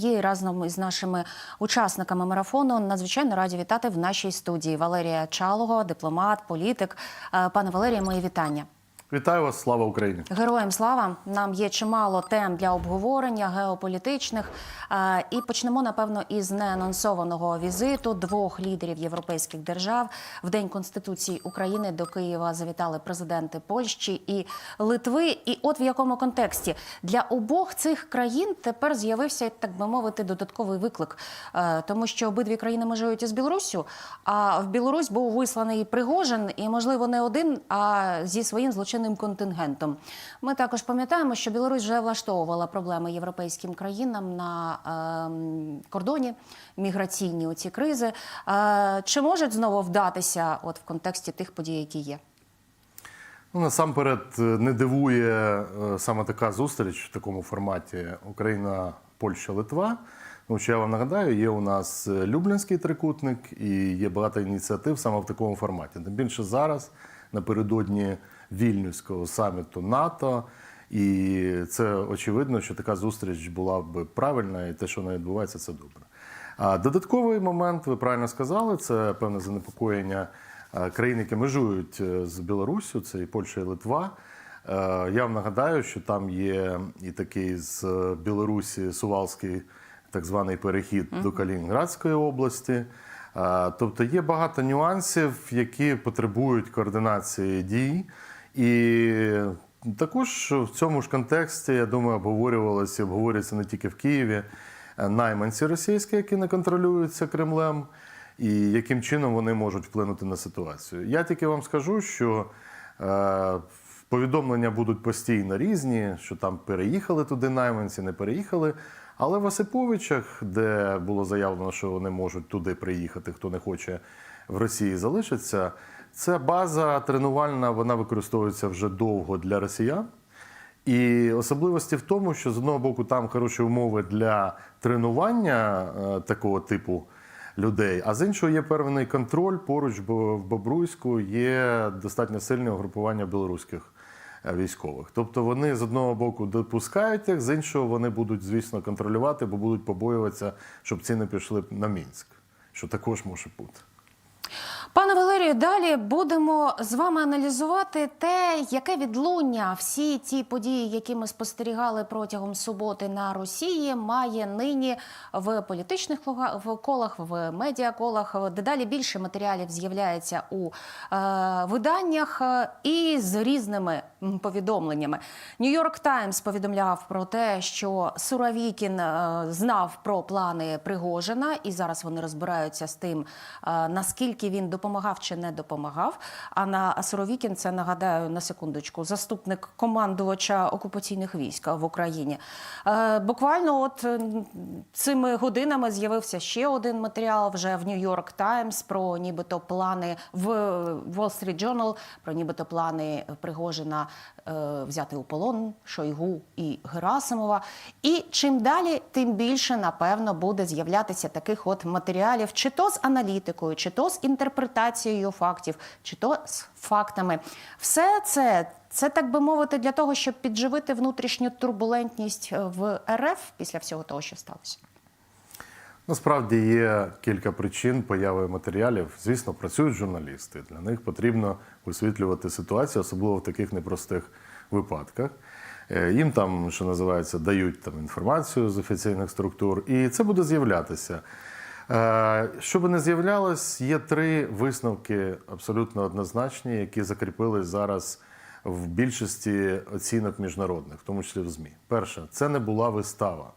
Є разом із нашими учасниками марафону надзвичайно раді вітати в нашій студії Валерія Чалого, дипломат, політик. Е, Пане Валерію, мої вітання. Вітаю вас, слава Україні! Героям слава! Нам є чимало тем для обговорення геополітичних. І почнемо напевно із неанонсованого візиту двох лідерів європейських держав. В день конституції України до Києва завітали президенти Польщі і Литви. І от в якому контексті для обох цих країн тепер з'явився, так би мовити, додатковий виклик, Е, тому що обидві країни межують із Білоруссю. А в Білорусь був висланий Пригожин, і можливо не один, а зі своїм злочинним контингентом. Ми також пам'ятаємо, що Білорусь вже влаштовувала проблеми європейським країнам на ем, кордоні міграційні оці кризи. Е, чи можуть знову вдатися, от в контексті тих подій, які є? Ну, насамперед е, не дивує е, саме така зустріч в такому форматі Україна, Польща, Литва. Тому що я вам нагадаю, є у нас е, Люблінський трикутник і є багато ініціатив саме в такому форматі. Тим більше зараз, напередодні вільнюського саміту НАТО. І це очевидно, що така зустріч була б правильна, і те, що не відбувається, це добре. А додатковий момент, ви правильно сказали, це певне занепокоєння е, країн, які межують е, з Білоруссю, це і Польща, і Литва. Е, Я вам нагадаю, що там є і такий з Білорусі Сувалський так званий перехід до Калінінградської області. Тобто є багато нюансів, які потребують координації дій. І також в цьому ж контексті, я думаю, обговорювалося обговорюється не тільки в Києві е, найманці російські, які не контролюються Кремлем, і яким чином вони можуть вплинути на ситуацію. Я тільки вам скажу, що е, повідомлення будуть постійно різні, що там переїхали туди найманці, не переїхали. Але в Осиповичах, де було заявлено, що вони можуть туди приїхати, хто не хоче в Росії залишиться, ця база тренувальна вона використовується вже довго для росіян. І особливості в тому, що з одного боку там хороші умови для тренування е, такого типу людей, а з іншого є певний контроль. Поруч бо в Бобруйську є достатньо сильне угрупування білоруських е, військових. Тобто вони з одного боку допускають їх, з іншого вони будуть, звісно, контролювати, бо будуть побоюватися, щоб ці не пішли на Мінськ, що також може бути. Пане Валерію, далі будемо з вами аналізувати те, яке відлуння всі ті події, які ми спостерігали протягом суботи на Росії, має нині в політичних в колах, в медіаколах. Дедалі більше матеріалів з'являється у е, виданнях е, і з різними повідомленнями. Нью-Йорк Таймс повідомляв про те, що Суровікін е, знав про плани Пригожина, і зараз вони розбираються з тим, е, наскільки він допомагав чи не допомагав. А на Суровікін це нагадаю на секундочку, заступник командувача окупаційних військ в Україні. Е, Буквально, от е, цими годинами з'явився ще один матеріал вже в Нью-Йорк Таймс про нібито плани в Wall Street Journal, про нібито плани Пригожина е, взяти у полон Шойгу і Герасимова. І чим далі, тим більше напевно буде з'являтися таких от матеріалів, чи то з аналітикою, чи то з інтерпретацією фактів, чи то з фактами. Все це. Це так би мовити для того, щоб підживити внутрішню турбулентність в РФ після всього того, що сталося. Насправді є кілька причин появи матеріалів. Звісно, працюють журналісти. Для них потрібно висвітлювати ситуацію, особливо в таких непростих випадках. Е, Їм там, що називається, дають там інформацію з офіційних структур, і це буде з'являтися. Е, Що би не з'являлось, є три висновки абсолютно однозначні, які закріпились зараз в більшості оцінок міжнародних, в тому числі в ЗМІ. Перше, це не була вистава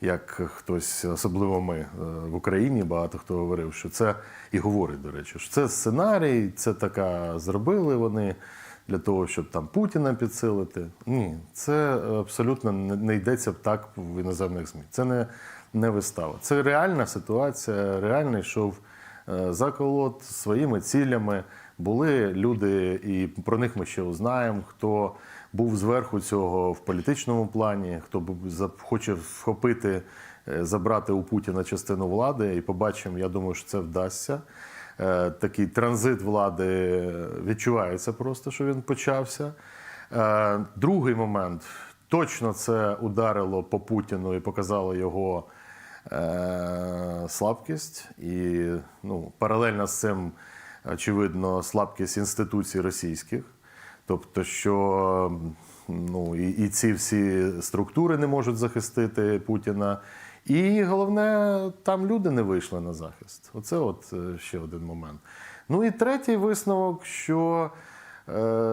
як хтось, особливо ми е, в Україні, багато хто говорив, що це і говорить, до речі, що це сценарій, це така зробили вони для того, щоб там Путіна підсилити. Ні, це абсолютно не йдеться так в іноземних ЗМІ. Це не, не вистава. Це реальна ситуація, реальний йшов е, заколот своїми цілями. Були люди, і про них ми ще узнаємо, хто був зверху цього в політичному плані, хто хоче вхопити, е, забрати у Путіна частину влади, і побачимо, я думаю, що це вдасться. Е, Такий транзит влади відчувається просто, що він почався. Другий момент точно це ударило по Путіну і показало його слабкість, і ну, паралельно з цим, очевидно, слабкість інституцій російських. Тобто, що ну, і, і ці всі структури не можуть захистити Путіна. І головне, там люди не вийшли на захист. Оце от е, ще один момент. Ну і третій висновок, що е,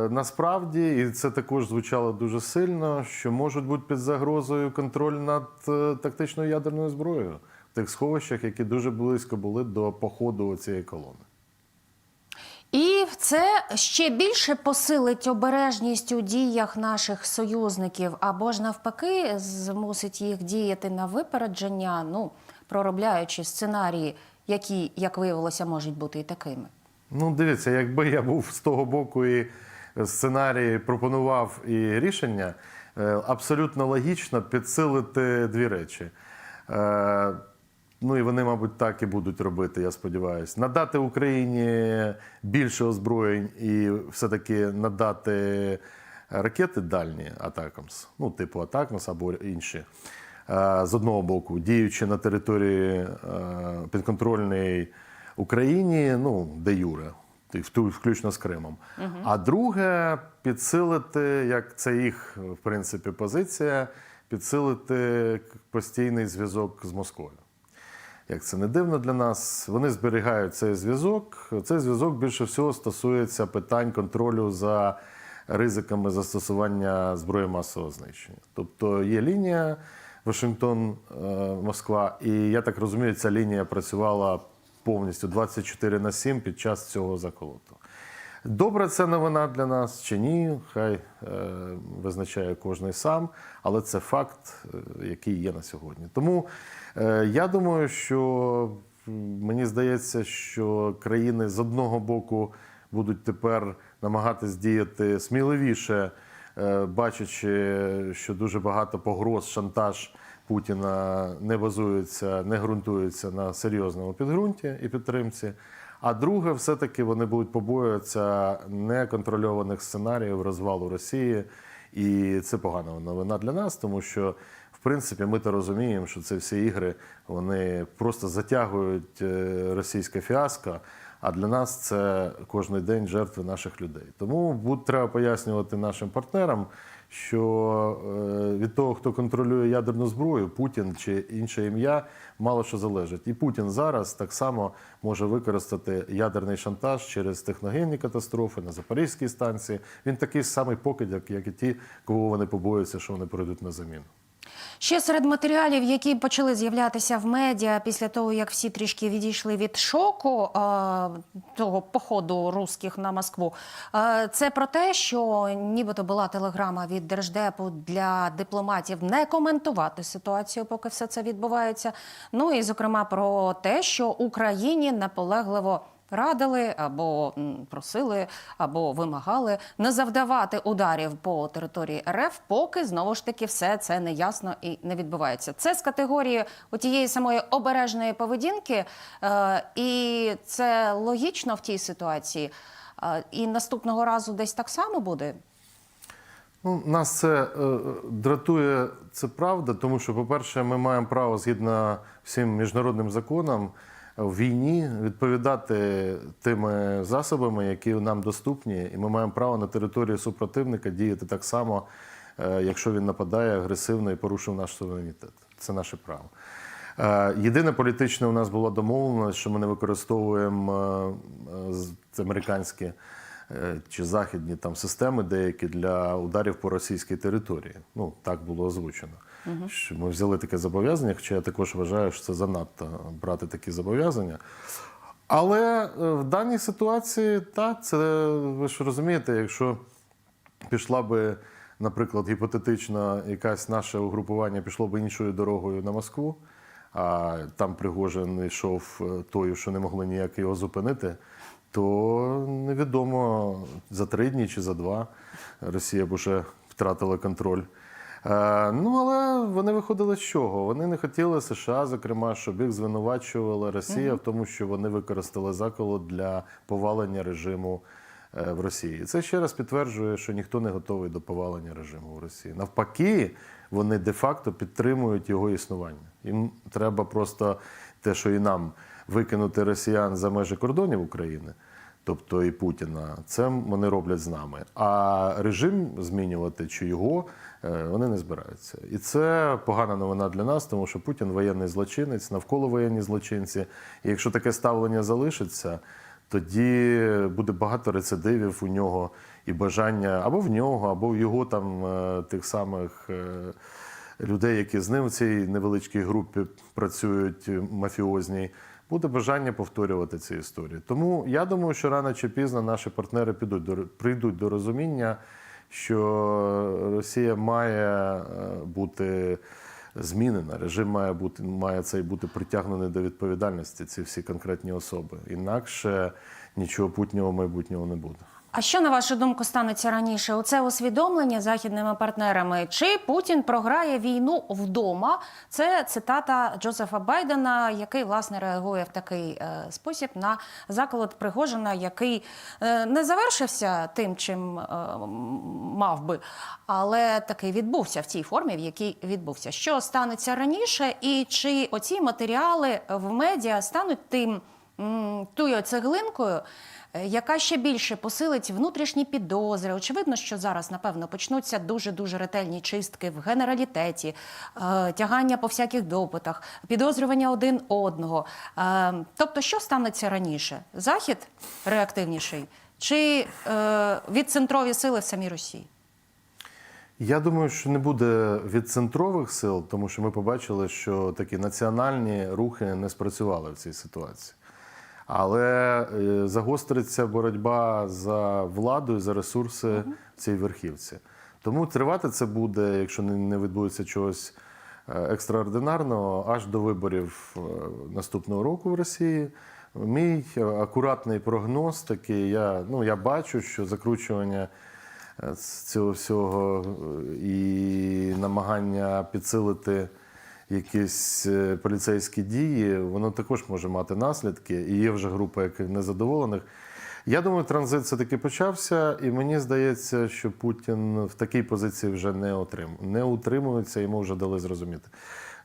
насправді, і це також звучало дуже сильно, що можуть бути під загрозою контроль над е, тактичною ядерною зброєю в тих сховищах, які дуже близько були до походу цієї колони. І це ще більше посилить обережність у діях наших союзників, або ж навпаки, змусить їх діяти на випередження, ну проробляючи сценарії, які, як виявилося, можуть бути і такими. Ну, дивіться, якби я був з того боку і сценарій пропонував і рішення, е, абсолютно логічно підсилити дві речі. Е, Ну і вони, мабуть, так і будуть робити, я сподіваюся. Надати Україні більше озброєнь і все-таки надати ракети дальні Атакамс, ну, типу Атакамс або інші. Е, З одного боку, діючи на території підконтрольної Україні, ну, де Юре, включно з Кримом. А друге, підсилити, як це їх, в принципі, позиція, підсилити постійний зв'язок з Москвою. Як це не дивно для нас, вони зберігають цей зв'язок. Цей зв'язок більше всього стосується питань контролю за ризиками застосування зброї масового знищення. Тобто є лінія Вашингтон-Москва, і я так розумію, ця лінія працювала повністю 24 на 7 під час цього заколоту. Добра це новина для нас чи ні? Хай е, визначає кожен сам, але це факт, е, який є на сьогодні. Тому е, я думаю, що мені здається, що країни з одного боку будуть тепер намагатись діяти сміливіше, е, бачачи, що дуже багато погроз, шантаж Путіна не базується, не ґрунтується на серйозному підґрунті і підтримці. А друге, все-таки вони будуть побоюватися неконтрольованих сценаріїв розвалу Росії. І це погана новина для нас, тому що в принципі ми то розуміємо, що це всі ігри вони просто затягують е, російське фіаско. А для нас це кожен день жертви наших людей. Тому буде треба пояснювати нашим партнерам, що е, від того, хто контролює ядерну зброю, Путін чи інше ім'я, мало що залежить. І Путін зараз так само може використати ядерний шантаж через техногенні катастрофи на Запорізькій станції. Він такий самий покидьок, як і ті, кого вони побоюються, що вони прийдуть на заміну. Ще серед матеріалів, які почали з'являтися в медіа після того, як всі трішки відійшли від шоку е, того походу русських на Москву, е, це про те, що нібито була телеграма від держдепу для дипломатів не коментувати ситуацію, поки все це відбувається. Ну і зокрема про те, що Україні наполегливо. Радили або просили, або вимагали не завдавати ударів по території РФ, поки знову ж таки все це не ясно і не відбувається. Це з категорії тієї самої обережної поведінки, е, і це логічно в тій ситуації. І наступного разу десь так само буде. Ну, нас це е, дратує, це правда, тому що, по-перше, ми маємо право згідно всім міжнародним законам в війні відповідати тими засобами, які нам доступні, і ми маємо право на території супротивника діяти так само, е, якщо він нападає агресивно і порушив наш суверенітет. Це наше право. Е, Єдине політичне у нас була домовленість, що ми не використовуємо е, американські чи західні там системи деякі для ударів по російській території. Ну так було озвучено. Що ми взяли таке зобов'язання, хоча я також вважаю, що це занадто брати такі зобов'язання. Але е, в даній ситуації, так, це ви ж розумієте, якщо пішла би, наприклад, гіпотетично якась наше угрупування пішло б іншою дорогою на Москву, а там Пригожин йшов е, тою, що не могли ніяк його зупинити, то невідомо за три дні чи за два Росія б уже втратила контроль. Е, Ну, але вони виходили з чого? Вони не хотіли США, зокрема, щоб їх звинувачувала Росія в тому, що вони використали заколот для повалення режиму е, в Росії. Це ще раз підтверджує, що ніхто не готовий до повалення режиму в Росії. Навпаки, вони де-факто підтримують його існування. Їм треба просто те, що і нам викинути росіян за межі кордонів України тобто і Путіна, це вони роблять з нами. А режим змінювати чи його е, вони не збираються. І це погана новина для нас, тому що Путін воєнний злочинець, навколо воєнні злочинці. І якщо таке ставлення залишиться, тоді буде багато рецидивів у нього і бажання або в нього, або в його там е, тих самих. е, Людей, які з ним в цій невеличкій групі працюють мафіозній, буде бажання повторювати ці історії. Тому я думаю, що рано чи пізно наші партнери підуть до прийдуть до розуміння, що Росія має е, бути змінена, режим має бути має цей бути притягнений до відповідальності. Ці всі конкретні особи. Інакше нічого путнього майбутнього не буде. А що на вашу думку станеться раніше? Оце усвідомлення західними партнерами? Чи Путін програє війну вдома? Це цитата Джозефа Байдена, який власне реагує в такий е, спосіб на заколот Пригожина, який е, не завершився тим, чим е, мав би, але таки відбувся в тій формі, в якій відбувся. Що станеться раніше, і чи оці матеріали в медіа стануть тим тою цеглинкою? е, яка ще більше посилить внутрішні підозри. Очевидно, що зараз, напевно, почнуться дуже-дуже ретельні чистки в генералітеті, е, тягання по всяких допитах, підозрювання один одного. Е, Тобто, що станеться раніше? Захід реактивніший чи відцентрові сили в самій Росії? Я думаю, що не буде від центрових сил, тому що ми побачили, що такі національні рухи не спрацювали в цій ситуації. Але е, загостриться боротьба за владу і за ресурси в цій верхівці. Тому тривати це буде, якщо не- відбудеться чогось е, екстраординарного, аж до виборів е, наступного року в Росії. Мій акуратний прогноз такий, я, ну, я бачу, що закручування цього всього і намагання підсилити якісь е, поліцейські дії, воно також може мати наслідки. І є вже група яких незадоволених. Я думаю, транзит все-таки почався, і мені здається, що Путін в такій позиції вже не отрим... не утримується, йому вже дали зрозуміти.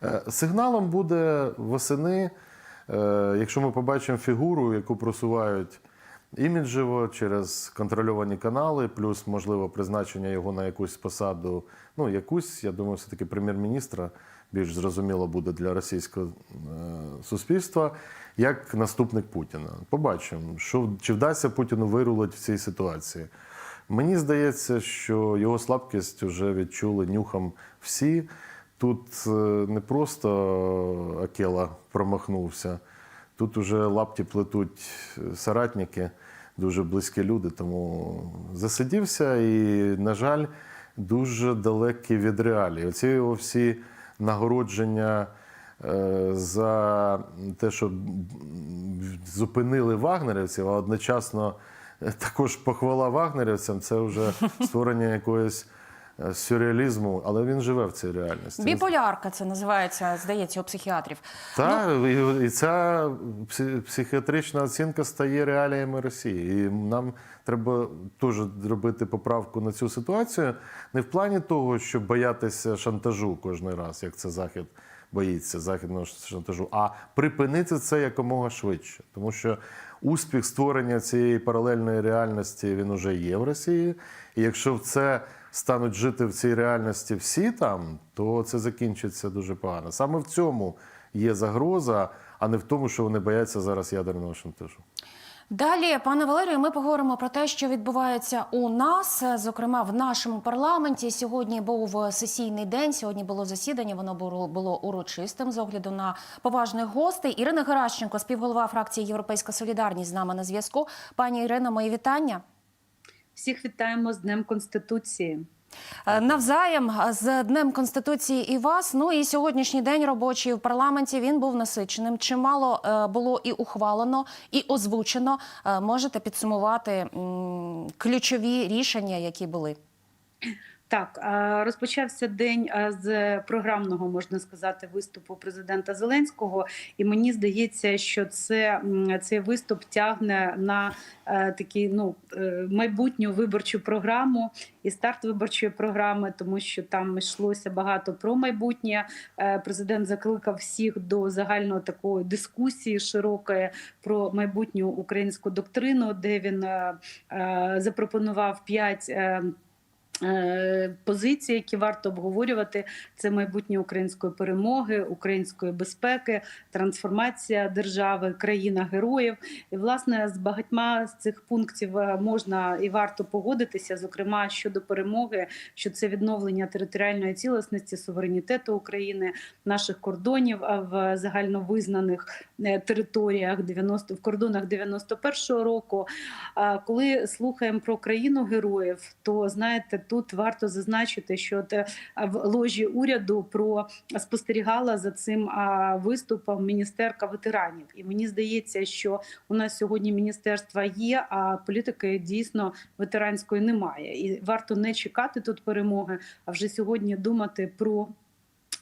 Е, Сигналом буде восени, е, якщо ми побачимо фігуру, яку просувають іміджево через контрольовані канали, плюс можливо призначення його на якусь посаду. Ну, якусь, я думаю, все-таки прем'єр-міністра більш зрозуміло буде для російського е, суспільства, як наступник Путіна. Побачимо, що чи вдасться Путіну вирулити в цій ситуації. Мені здається, що його слабкість вже відчули нюхом всі. Тут е, не просто Акела промахнувся. Тут уже лапті плетуть соратники, дуже близькі люди, тому засидівся і, на жаль, дуже далекий від реалій. Оці його всі нагородження е, за те, що зупинили вагнерівців, а одночасно е, також похвала вагнерівцям це вже створення якоїсь сюрреалізму, але він живе в цій реальності. Біполярка це називається, здається, у психіатрів. Так, і, і ця психіатрична оцінка стає реаліями Росії. І нам треба теж робити поправку на цю ситуацію. Не в плані того, щоб боятися шантажу кожен раз, як це Захід боїться західного шантажу, а припинити це якомога швидше. Тому що успіх створення цієї паралельної реальності він уже є в Росії. І якщо в це стануть жити в цій реальності всі там, то це закінчиться дуже погано. Саме в цьому є загроза, а не в тому, що вони бояться зараз ядерного шантажу. Далі, пане Валерію, ми поговоримо про те, що відбувається у нас, зокрема в нашому парламенті. Сьогодні був сесійний день. Сьогодні було засідання. Воно було, було урочистим з огляду на поважних гостей. Ірина Геращенко, співголова фракції Європейська Солідарність, з нами на зв'язку. Пані Ірино, мої вітання. Всіх вітаємо з Днем Конституції. Е, Навзаєм е, з Днем Конституції і вас. Ну і сьогоднішній день робочий в парламенті він був насиченим. Чимало е, було і ухвалено, і озвучено. Можете підсумувати ключові рішення, які були. Так, розпочався день з програмного, можна сказати, виступу президента Зеленського, і мені здається, що це цей виступ тягне на е, такий ну е, майбутню виборчу програму і старт виборчої програми, тому що там йшлося багато про майбутнє. Е, Президент закликав всіх до загальної такої дискусії широкої про майбутню українську доктрину, де він запропонував п'ять. Е, Позиції, які варто обговорювати, це майбутнє української перемоги, української безпеки, трансформація держави, країна героїв. І власне з багатьма з цих пунктів е, можна і варто погодитися, зокрема щодо перемоги, що це відновлення територіальної цілісності, суверенітету України, наших кордонів в загальновизнаних е, територіях 90 в кордонах 91-го року. Коли слухаємо про країну героїв, то знаєте, тут варто зазначити, що в ложі уряду про спостерігала за цим виступом міністерка ветеранів. І мені здається, що у нас сьогодні міністерства є, а політики дійсно ветеранської немає. І варто не чекати тут перемоги, а вже сьогодні думати про.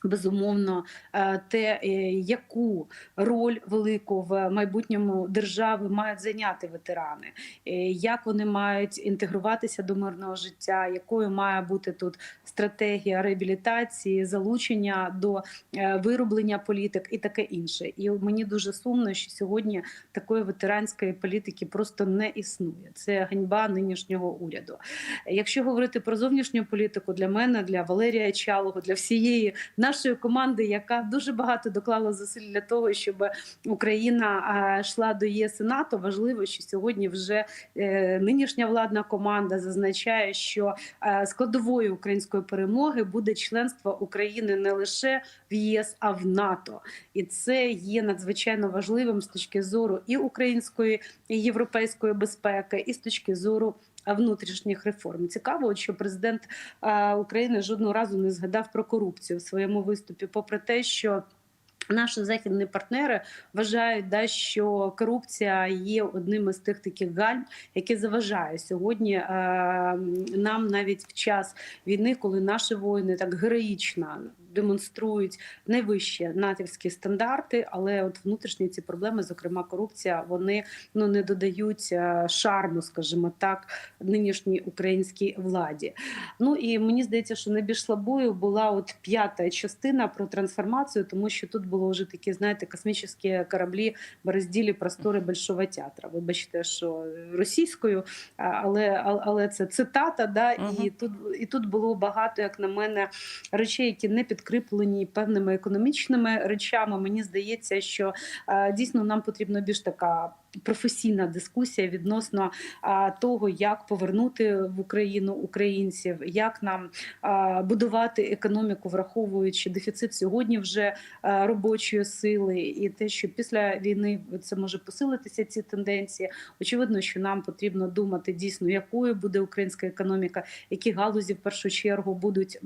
Безумовно, е, те, е, яку роль велику в майбутньому держави мають зайняти ветерани, е, як вони мають інтегруватися до мирного життя, якою має бути тут стратегія реабілітації, залучення до вироблення політик і таке інше. І мені дуже сумно, що сьогодні такої ветеранської політики просто не існує. Це ганьба нинішнього уряду. Якщо говорити про зовнішню політику, для мене, для Валерія Чалого, для всієї нашої команди, яка дуже багато доклала зусиль для того, щоб Україна йшла до ЄС і НАТО. Важливо, що сьогодні вже е, нинішня владна команда зазначає, що е, складовою української перемоги буде членство України не лише в ЄС, а в НАТО, і це є надзвичайно важливим з точки зору і української і європейської безпеки, і з точки зору внутрішніх реформ. Цікаво, що президент України жодного разу не згадав про корупцію в своєму виступі, попри те, що Наші західні партнери вважають, да, що корупція є одним із тих таких гальм, які заважає сьогодні е, нам навіть в час війни, коли наші воїни так героїчно демонструють найвищі натівські стандарти, але от внутрішні ці проблеми, зокрема корупція, вони ну не додають е, шарму, скажімо так, нинішній українській владі. Ну і мені здається, що найбільш слабою була от п'ята частина про трансформацію, тому що тут було вже такі, знаєте, космічні кораблі в розділі простори Большого театра. Вибачте, що російською, але але це цитата. Да, і тут і тут було багато, як на мене, речей, які не підкріплені певними економічними речами. Мені здається, що е, дійсно нам потрібна більш така професійна дискусія відносно а, того, як повернути в Україну українців, як нам а, будувати економіку, враховуючи дефіцит сьогодні вже а, робочої сили, і те, що після війни це може посилитися ці тенденції. Очевидно, що нам потрібно думати дійсно, якою буде українська економіка, які галузі в першу чергу будуть.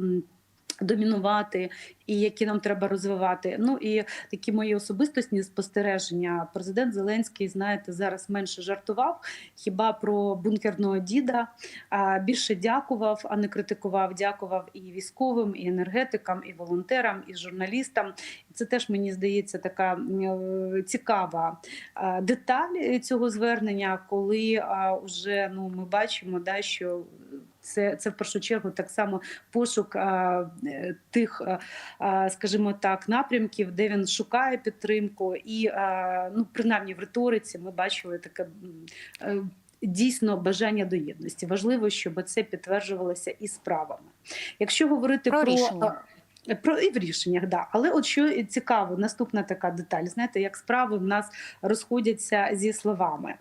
Домінувати і які нам треба розвивати. Ну і такі мої особистосні спостереження. Президент Зеленський, знаєте, зараз менше жартував. Хіба про бункерного діда більше дякував, а не критикував. Дякував і військовим, і енергетикам, і волонтерам, і журналістам. Це теж мені здається така е, цікава деталь цього звернення, коли вже ну ми бачимо, да що. Це це в першу чергу так само пошук а, е, тих, а, а, скажімо так, напрямків, де він шукає підтримку, і а, ну принаймні в риториці ми бачили таке. е, Дійсно, бажання до єдності важливо, щоб це підтверджувалося і справами. Якщо говорити Про про, рішення. Про і в рішеннях, да. Але от що цікаво, наступна така деталь. Знаєте, як справи в нас розходяться зі словами.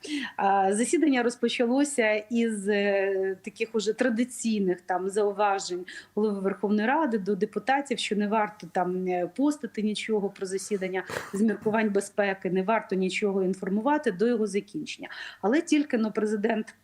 Засідання розпочалося із е, таких уже традиційних там зауважень голови Верховної Ради до депутатів, що не варто там е, постити нічого про засідання з міркувань безпеки, не варто нічого інформувати до його закінчення. Але тільки но президент.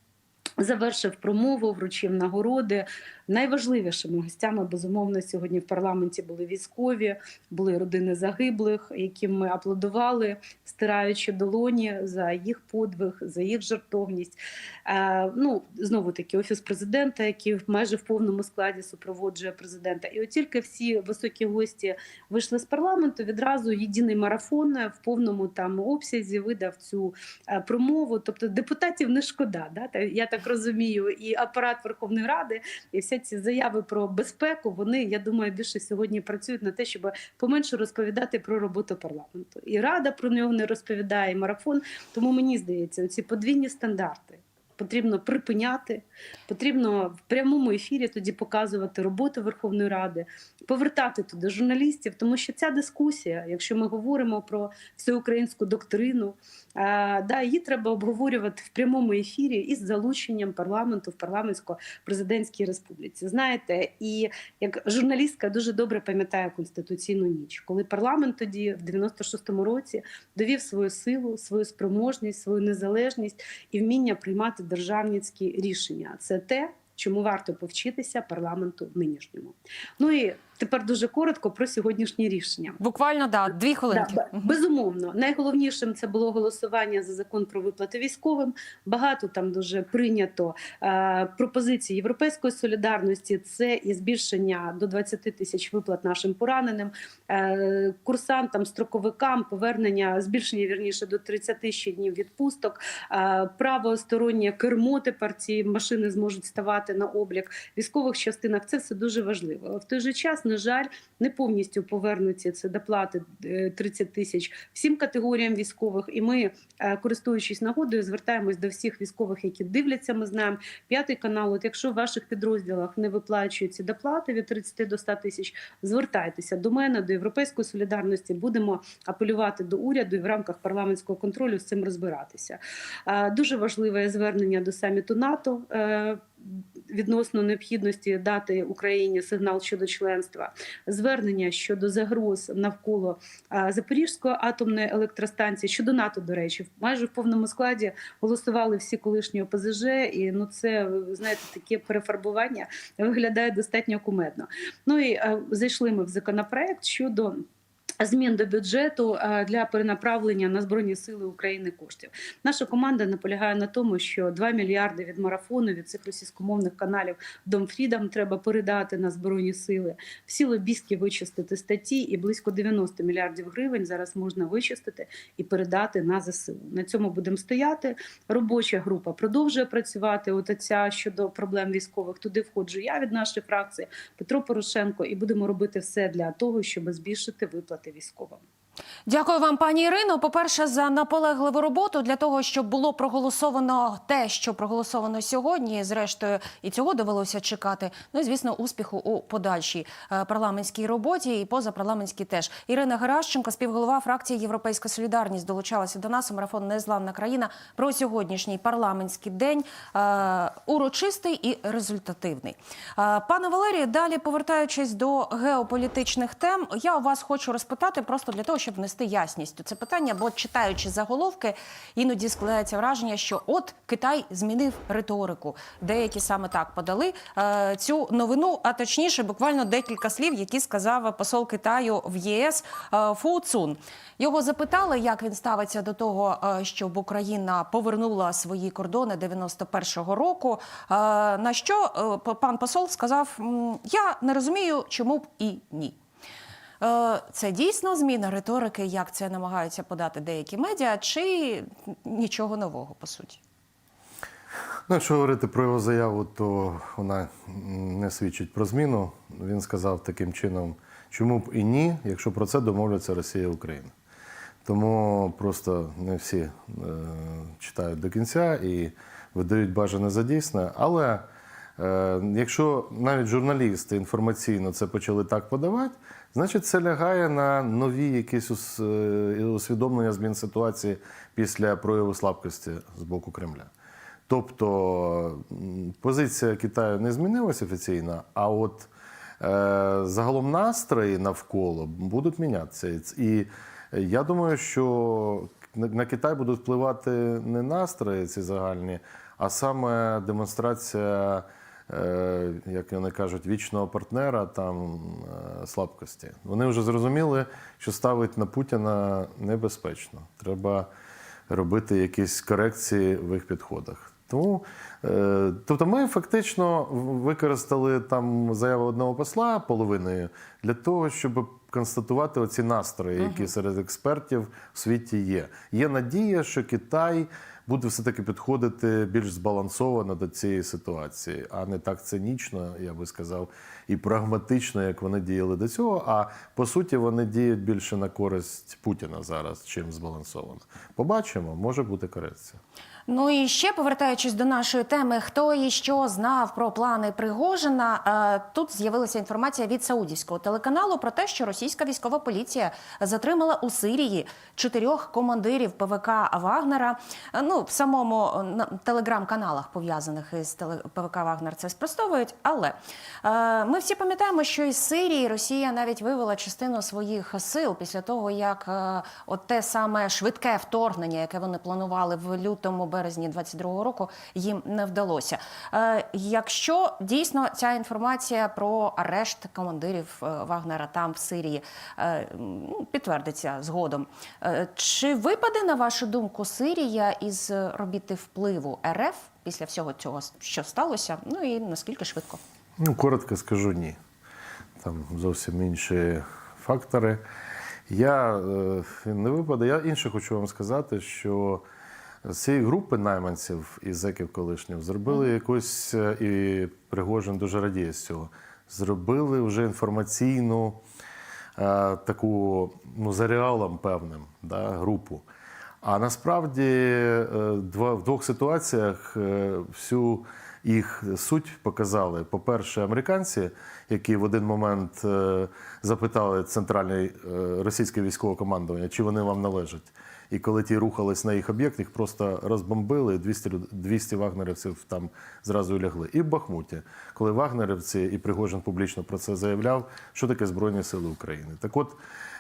Завершив промову, вручив нагороди, Найважливішими гостями, безумовно, сьогодні в парламенті були військові, були родини загиблих, яким ми аплодували, стираючи долоні за їх подвиг, за їх жертовність. Е, ну, знову таки, офіс президента, який майже в повному складі супроводжує президента. І от тільки всі високі гості вийшли з парламенту, відразу єдиний марафон в повному там обсязі видав цю е, промову. Тобто депутатів не шкода. Да? Я так розумію, і апарат Верховної Ради, і всі ці заяви про безпеку. Вони, я думаю, більше сьогодні працюють на те, щоб поменше розповідати про роботу парламенту. І рада про нього не розповідає, і марафон. Тому мені здається, ці подвійні стандарти. Потрібно припиняти, потрібно в прямому ефірі тоді показувати роботу Верховної Ради, повертати туди журналістів, тому що ця дискусія, якщо ми говоримо про всеукраїнську доктрину, да, її треба обговорювати в прямому ефірі із залученням парламенту в парламентсько-президентській республіці. Знаєте, і як журналістка дуже добре пам'ятаю конституційну ніч, коли парламент тоді, в 96-му році, довів свою силу, свою спроможність, свою незалежність і вміння приймати державницькі рішення. Це те, чому варто повчитися парламенту нинішньому. Ну і тепер дуже коротко про сьогоднішні рішення. Буквально да, дві хвилинки. Да, безумовно, найголовнішим це було голосування за закон про виплати військовим. Багато там дуже прийнято е, пропозицій європейської солідарності. Це і збільшення до 20 тисяч виплат нашим пораненим, е, курсантам, строковикам, повернення, збільшення вірніше до 30 ще днів відпусток. Е, правостороннє кермо тепер ці машини зможуть ставати на облік військових частинах. Це все дуже важливо. В той же час, на жаль, не повністю повернуться це доплати е, 30 тисяч всім категоріям військових. І ми, е, користуючись нагодою, звертаємось до всіх військових, які дивляться. Ми знаємо п'ятий канал. От якщо в ваших підрозділах не виплачуються доплати від 30 до 100 тисяч, звертайтеся до мене, до європейської солідарності. Будемо апелювати до уряду і в рамках парламентського контролю з цим розбиратися. Е, Дуже важливе звернення до саміту НАТО. Відносно необхідності дати Україні сигнал щодо членства, звернення щодо загроз навколо Запорізької атомної електростанції щодо НАТО, до речі, майже в повному складі голосували всі колишні ОПЗЖ, і ну це знаєте, таке перефарбування виглядає достатньо кумедно. Ну і зайшли ми в законопроект щодо. Змін до бюджету е, для перенаправлення на збройні сили України коштів. Наша команда наполягає на тому, що 2 мільярди від марафону від цих російськомовних каналів Дом Фрідом треба передати на збройні сили. Всі лобістські вичистити статті, і близько 90 мільярдів гривень зараз можна вичистити і передати на ЗСУ. На цьому будемо стояти. Робоча група продовжує працювати. От ця щодо проблем військових. Туди входжу я від нашої фракції Петро Порошенко, і будемо робити все для того, щоб збільшити виплати військовим. Дякую вам, пані Ірино. По-перше, за наполегливу роботу для того, щоб було проголосовано те, що проголосовано сьогодні. Зрештою, і цього довелося чекати. Ну і звісно, успіху у подальшій е, парламентській роботі і позапарламентській теж. Ірина Геращенко, співголова фракції Європейська Солідарність, долучалася до нас у марафон Незламна країна про сьогоднішній парламентський день. Е, урочистий і результативний. Е, Пане Валерію, далі повертаючись до геополітичних тем, я у вас хочу розпитати просто для того, щоб внести ясність у це питання, бо читаючи заголовки, іноді складається враження, що от Китай змінив риторику. Деякі саме так подали е, цю новину, а точніше, буквально декілька слів, які сказав посол Китаю в ЄС е, Фу Цун. Його запитали, як він ставиться до того, е, щоб Україна повернула свої кордони 91-го року. Е, На що е, пан посол сказав: Я не розумію, чому б і ні. Е, Це дійсно зміна риторики, як це намагаються подати деякі медіа, чи нічого нового по суті? Ну, якщо говорити про його заяву, то вона не свідчить про зміну. Він сказав таким чином, чому б і ні, якщо про це домовляться Росія і Україна. Тому просто не всі е, читають до кінця і видають бажане за дійсне. Але е, якщо навіть журналісти інформаційно це почали так подавати, значить це лягає на нові якісь е, усвідомлення змін ситуації після прояву слабкості з боку Кремля. Тобто позиція Китаю не змінилася офіційно, а от е, загалом настрої навколо будуть мінятися. І я думаю, що на- Китай будуть впливати не настрої ці загальні, а саме демонстрація як вони кажуть, вічного партнера там е, слабкості. Вони вже зрозуміли, що ставить на Путіна небезпечно. Треба робити якісь корекції в їх підходах. Тому, е, тобто, ми фактично використали там заяву одного посла половиною для того, щоб констатувати оці настрої, які серед експертів в світі є. Є надія, що Китай буде все-таки підходити більш збалансовано до цієї ситуації, а не так цинічно, я би сказав, і прагматично, як вони діяли до цього. А по суті, вони діють більше на користь Путіна зараз, чим збалансовано. Побачимо, може бути корекція. Ну і ще повертаючись до нашої теми, хто і що знав про плани Пригожина. е, Тут з'явилася інформація від саудівського телеканалу про те, що російська військова поліція затримала у Сирії чотирьох командирів ПВК Вагнера. Е, Ну в самому е, на- телеграм-каналах пов'язаних із ПВК Вагнер це спростовують. Але ми всі пам'ятаємо, що із Сирії Росія навіть вивела частину своїх сил після того, як от те саме швидке вторгнення, яке вони планували в лютому березні 22-го року, їм не вдалося. Е, Якщо дійсно ця інформація про арешт командирів е, Вагнера там в Сирії е, підтвердиться згодом, чи випаде на вашу думку Сирія із робіти впливу РФ після всього цього, що сталося? Ну і наскільки швидко? Ну, коротко скажу ні. Там зовсім інші фактори. Я не випаду. Я інше хочу вам сказати, що з цієї групи найманців і зеків колишніх зробили якусь, е, і Пригожин дуже радіє з цього. Зробили вже інформаційну е, таку ну, за реалом певним да, групу. А насправді е, два- в двох ситуаціях е, всю їх суть показали. По-перше, американці, які в один момент е, запитали центральне е, російське військове командування, чи вони вам належать. І коли ті рухались на їх об'єкт, їх просто розбомбили, 200, 200 вагнерівців там зразу лягли. І в Бахмуті, коли вагнерівці і Пригожин публічно про це заявляв, що таке Збройні Сили України. Так от,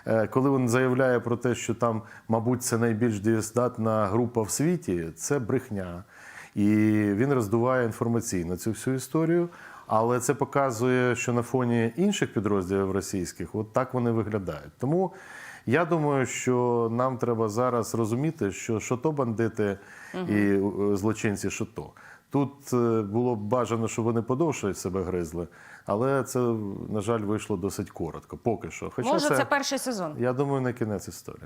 е, коли він заявляє про те, що там, мабуть, це найбільш дієздатна група в світі, це брехня. І він роздуває інформаційно цю всю історію. Але це показує, що на фоні інших підрозділів російських, от так вони виглядають. Тому я думаю, що нам треба зараз розуміти, що що то бандити і е, злочинці, що то. Тут е, було б бажано, щоб вони подовше себе гризли, але це, на жаль, вийшло досить коротко. Поки що. Хоча Може, це перший сезон. я думаю, не кінець історії.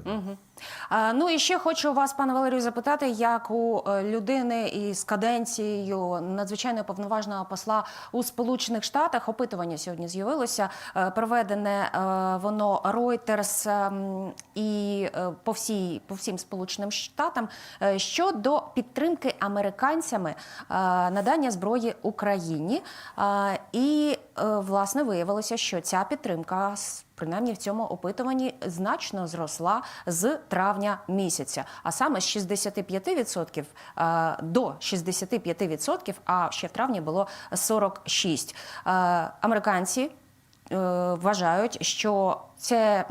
А, Ну і ще хочу вас, пане Валерію, запитати, як у е, людини із каденцією надзвичайно повноважного посла у Сполучених Штатах опитування сьогодні з'явилося. е, Проведене воно Reuters ем, і по всій по всім Сполученим Штатам щодо підтримки американцями надання зброї Україні. І е, власне виявилося, що ця підтримка принаймні в цьому опитуванні значно зросла з травня місяця, а саме з 65% е, до 65%, а ще в травні було 46%. Е, Американці вважають, що це,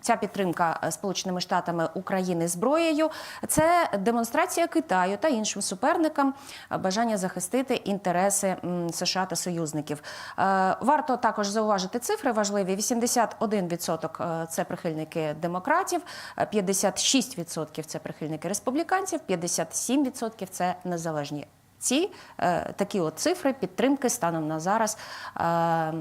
ця підтримка Сполученими Штатами України зброєю це демонстрація Китаю та іншим суперникам е, бажання захистити інтереси США та союзників. Е, Варто також зауважити цифри важливі: 81% – це прихильники демократів, е, 56% – це прихильники республіканців, 57% – це незалежні ці е, такі от цифри підтримки станом на зараз е,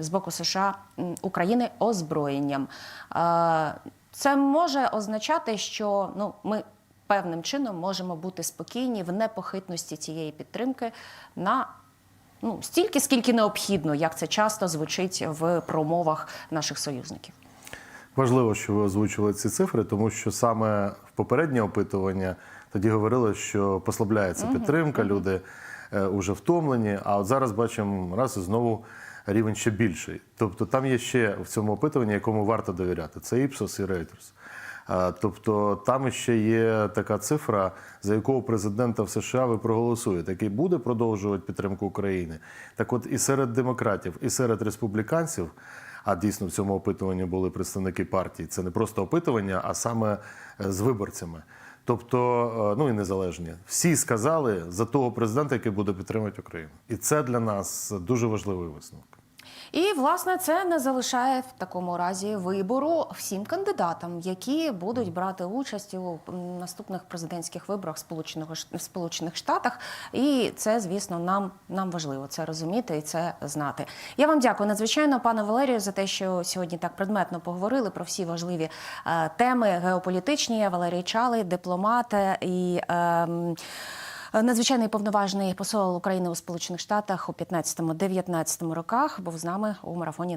з боку США України озброєнням. Е, це може означати, що ну, ми певним чином можемо бути спокійні в непохитності цієї підтримки на ну, стільки, скільки необхідно, як це часто звучить в промовах наших союзників. Важливо, що ви озвучили ці цифри, тому що саме в попереднє опитування тоді говорили, що послабляється підтримка, люди е, уже втомлені. А от зараз бачимо раз і знову рівень ще більший. Тобто там є ще в цьому опитуванні, якому варто довіряти. Це Ipsos і Reuters. Тобто там ще є така цифра, за якого президента в США ви проголосуєте, який буде продовжувати підтримку України. Так от і серед демократів, і серед республіканців, а дійсно в цьому опитуванні були представники партії. Це не просто опитування, а саме е, з виборцями. Тобто, е, ну і незалежні, всі сказали за того президента, який буде підтримувати Україну, і це для нас дуже важливий висновок. І власне це не залишає в такому разі вибору всім кандидатам, які будуть брати участь у наступних президентських виборах Сполученого Сполучених Штатах. І це, звісно, нам, нам важливо це розуміти і це знати. Я вам дякую надзвичайно, пане Валерію, за те, що сьогодні так предметно поговорили про всі важливі е, теми геополітичні. Валерій Чалий, дипломат е, і. ем, Надзвичайний повноважний посол України у Сполучених Штатах у 15-19 роках був з нами у марафоні